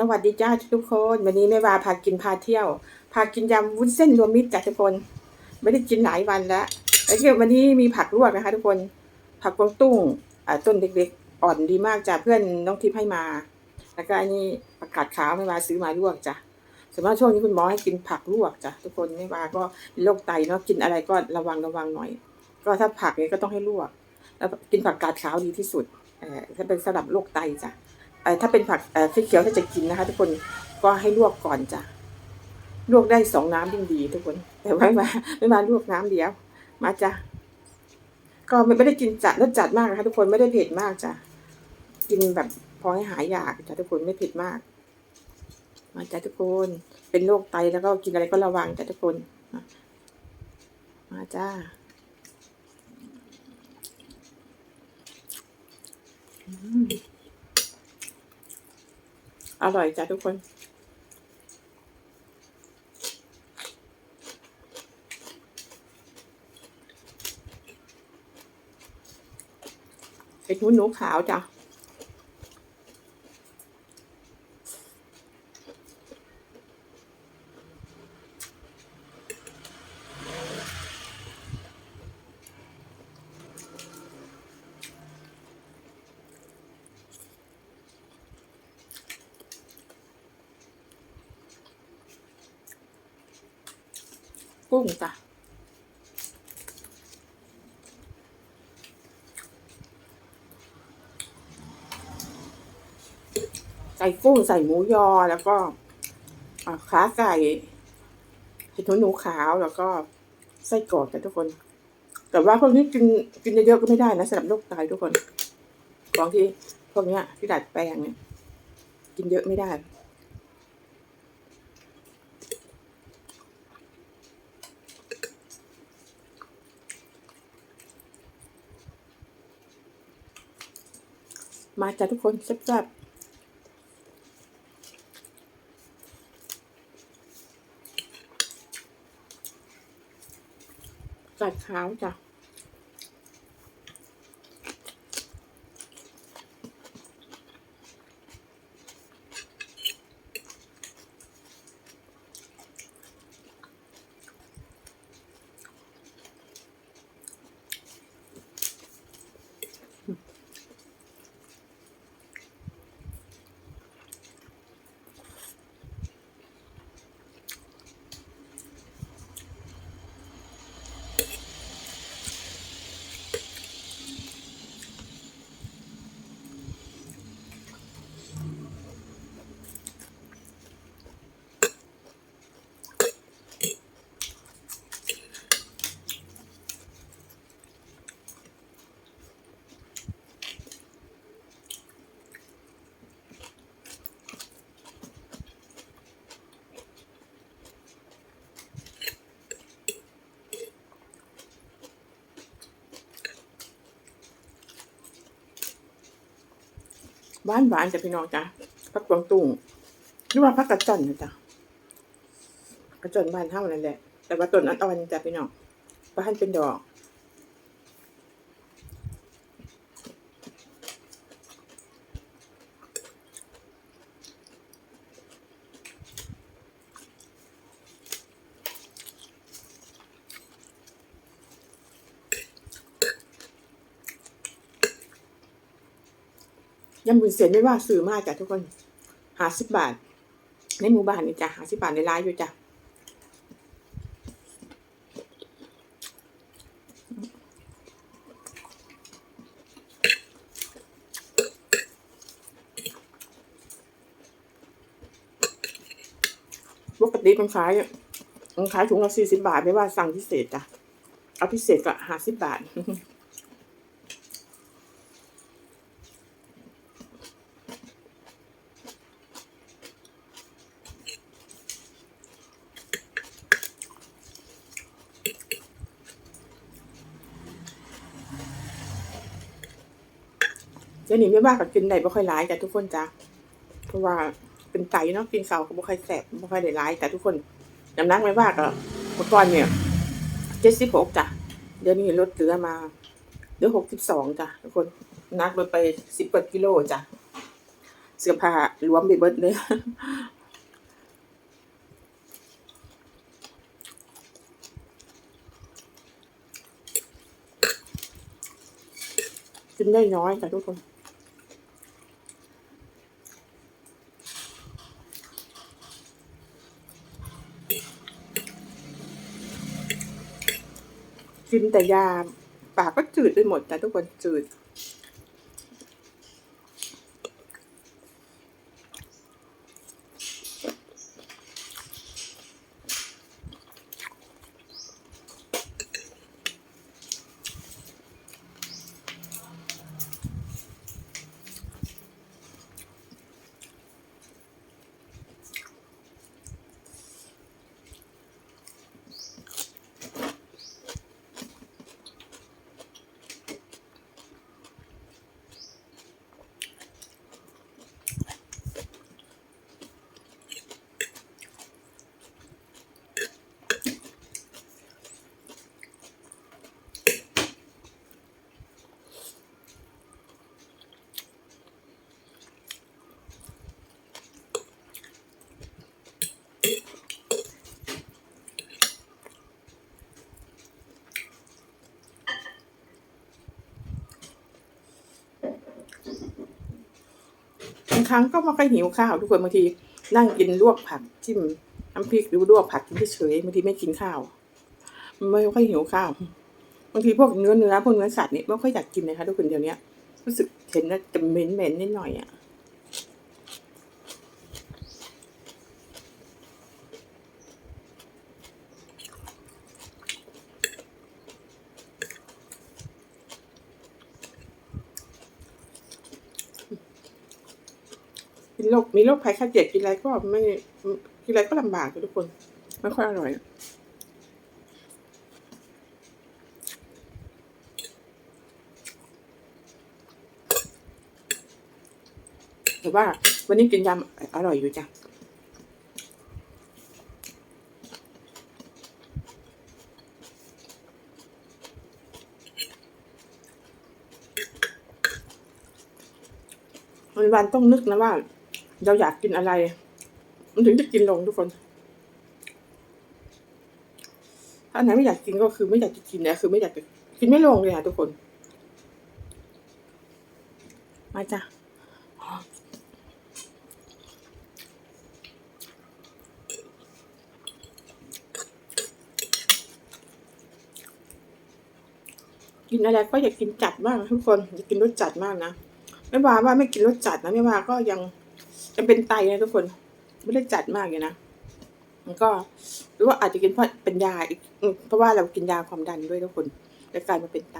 สวัสดีจ้าทุกคน วันนี้แม่วาพากินพาเที่ยวพากินยำวุ้นเส้นรวมมิตรจ้ะทุกคน ไม่ได้กินหลายวันแล้วแล้วก็วันนี้มีผักลวกนะคะ ทุกคนผักกวางตุ้งต้นเล็กๆ อ่อนดีมากจ้ะเพื่อนน้องทิพย์ให้มา แล้วก็อันนี้ผักกาดขาวแม่วาซื้อมาลวกจ้ะส่วนมากช่วงนี้คุณหมอให้กินผักลวกจ้ะทุกคนแม่วาก็เป็นโรคไตเนาะกินอะไรก็ระวังระวังหน่อย ก็ถ้าผักเนี่ยก็ต้องให้ลวก แล้วกินผักกาดขาวดีที่สุดเออถ้าเป็นสำหรับโรคไตจ้ะ ถ้าเป็นผักพริกเขียวถ้าจะกินนะคะ ทุกคนก็ให้ลวกก่อนจ้ะลวกได้สองน้ำยิ่งดีทุกคน แต่ไม่มาไม่มาลวกน้ำเดียว มาจ้ะก็ไม่ได้กินจัดรสจัดมากนะคะทุกคนไม่ได้เผ็ดมากจ้ะกินแบบพอให้หายอยากจ้ะทุกคนไม่เผ็ดมาก มาจ้ะทุกคน เป็นโรคไตแล้วก็กินอะไรก็ระวังจ้ะทุกคนมามาจ้าอืม อร่อยจ้ะทุกคน เป็นหูหนูขาวจ้ะ กุ้งจ้ะใส่กุ้งใส่หมูยอแล้วก็ขาไก่เห็ดหูหนูขาวแล้วก็ไส้กรอกจ้ะทุกคน แต่ว่าพวกนี้กินกินเยอะๆก็ไม่ได้นะสำหรับโรคไตทุกคน ของที่พวกเนี้ยที่ดัดแปลงเนี่ยกินเยอะไม่ได้ มาจ้ะทุกคนแซ่บๆกัดขาวจ้ะ หวานหวานจ้ะพี่น้องจ้ะผักกวางตุ้งหรือว่าผักกระจอนนะจ้ะกระจอนบ้านเท่านั้นแหละ แต่ว่าต้นอ่อนๆจ้ะพี่น้องบ้านเป็นดอก ยำบุญเสียไม่ว่าซื้อมากจ้ะทุกคนหาสิบบาท ในหมู่บ้านนี่จ้ะหาสิบบาทในร้านอยู่จ้ะปกติมันขายมันขายถุงละสี่สิบาท ไม่ว่าสั่งพิเศษจ้ะเอาพิเศษก็ห้าสิบบาท เดี๋ยวนี้ไม่ว่ากับกินได้บ่ค่อยร้ายจ้ะทุกคนจ้ะเพราะว่าเป็นไตเนาะกินเสาก็บ่ค่อยแสบบ่ค่อยได้ร้ายจ้ะทุกคนน้ำหนักไม่ว่าก็เมื่อก่อนเนี่ยเจ็ดสิบหกจ้ะเดี๋ยวนี้ลดเหลือมาเหลือหกสิบสองจ้ะทุกคนนักลดไปสิบกว่ากิโลจ้ะเสื้อผ้ารวมไปเบิดเลยกินได้น้อยค่ะทุกคน กินแต่ยา ปากก็จืดไปหมดแต่ทุกคนจืด ครั้งก็ไม่ค่อยหิวข้าวทุกคนบางที นั่งกินลวกผักจิ้มน้ำพริกหรือลวกผักกินเฉยบางทีไม่กินข้าว ไม่ค่อยหิวข้าวบางทีพวกเนื้อเนื้อพวกเนื้อสัตว์นี่ไม่ค่อยอยากกินเลยค่ะทุกคนเดี๋ยวนี้รู้สึกเห็นแล้วจะเหม็นเหม็นๆนิดหน่อยอะ โรคมีโรคภัยไข้เจ็บกินอะไรก็ไม่กินอะไรก็ลำบากทุกคนไม่ค่อยอร่อยแต่ว่าวันนี้กินยำอร่อยอยู่จ้ะวันวันต้องนึกนะว่า เราอยากกินอะไร มันถึงจะกินลงทุกคน ถ้าไหนไม่อยากกินก็คือไม่อยากจะกินเนี่ยคือไม่อยากจะกินไม่ลงเลยค่ะทุกคน มาจ้ะกินอะไรก็อยากกินจัดมากทุกคนอยากกินรสจัดมากนะ ไม่ว่าว่าไม่กินรสจัดนะไม่ว่าก็ยัง มันเป็นไตนะทุกคน ไม่ได้จัดมากเลยนะมันก็หรือว่าอาจจะกินเพราะเป็นยาอีกเพราะว่าเรากินยาความดันด้วยทุกคนแล้วกลายมาเป็นไต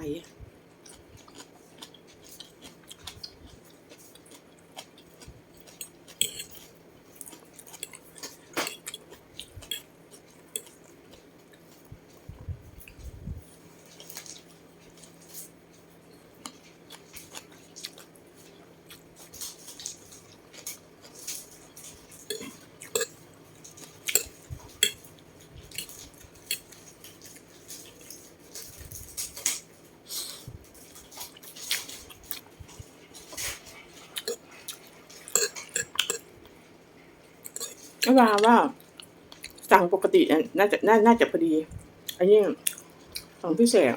ว่าว่า สั่งปกติน่าจะน่าน่าจะพอดี อันนี้สั่งพิเศษ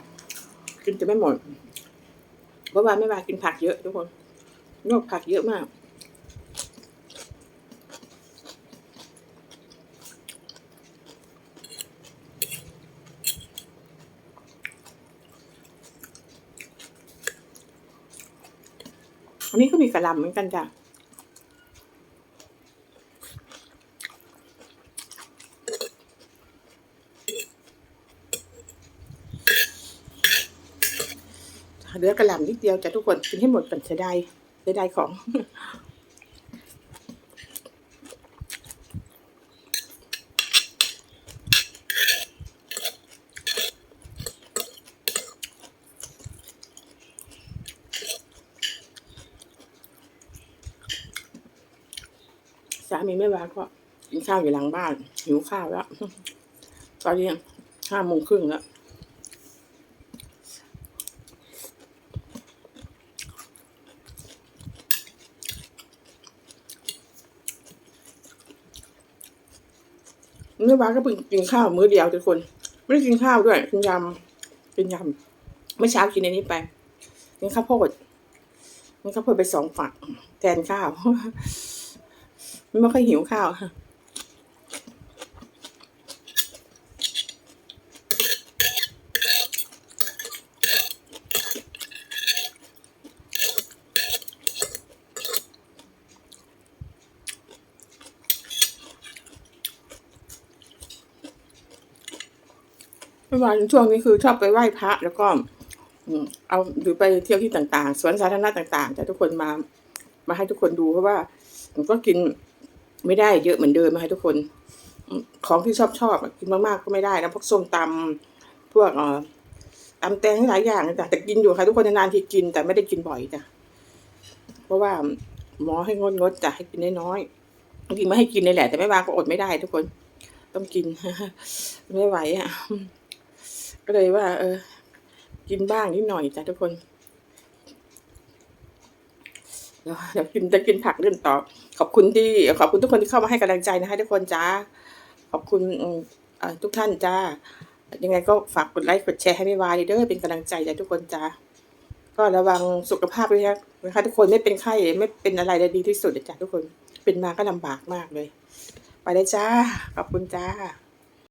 กินจะไม่หมดเพราะว่าไม่ว่ากินผักเยอะทุกคนนอกผักเยอะมากอันนี้ก็มีกระลำเหมือนกันจ้ะ เหลือกระหล่ำนิดเดียวจ้ะทุกคนกินให้หมดก่อนเสียดายเสดายของสามีไม่ว่าก็กินข้าวอยู่หลังบ้านหิวข้าวแล้ว ตอนนี้ห้าโมงครึ่งแล้ว เมื่อวานก็เพิ่งกินข้าวมื้อเดียวทุกคน ไม่ได้กินข้าวด้วยกินยำกินยำเมื่อเช้ากินในนี้ไปกินข้าวโพดกินข้าวโพดไปสองฝักแทนข้าวไม่ค่อยหิวข้าว เมื่อวานช่วงนี้คือชอบไปไหว้พระแล้วก็เอาหรือไปเที่ยวที่ต่างๆ สวนสาธารณะต่างๆ แต่ทุกคนมา มาให้ทุกคนดูเพราะว่าผมก็กินไม่ได้เยอะเหมือนเดิมมาให้ทุกคน ของที่ชอบชอบกินมากๆก็ไม่ได้นะพวกส้มตำพวกเอ่อตำแตงหลายอย่างจ้ะแต่กินอยู่ค่ะทุกคนนานๆทีกินแต่ไม่ได้กินบ่อยจ้ะเพราะว่าหมอให้งดงดจ้ะให้กินน้อยๆจริงไม่ให้กินเลยแหละ แต่ไม่มาก็อดไม่ได้ทุกคน ต้องกินไม่ไหวอะ ก็เลยว่า เออ กินบ้างนิดหน่อยจ้ะทุกคนเดี๋ยวเดี๋ยวกินจะกินผักเล่นต่อ ขอบคุณที่ ขอบคุณทุกคนที่เข้ามาให้กำลังใจนะคะทุกคนจ้าขอบคุณทุกท่านจ้ายังไงก็ฝากกดไลค์กดแชร์ให้ไม่วายเด้อเป็นกำลังใจจ้ะทุกคนจ้าก็ระวังสุขภาพด้วยนะคะทุกคนไม่เป็นไข้ไม่เป็นอะไรเลยดีที่สุดจ้ะทุกคน เป็นมาก็ลำบากมากเลย ไปเลยจ้าขอบคุณจ้า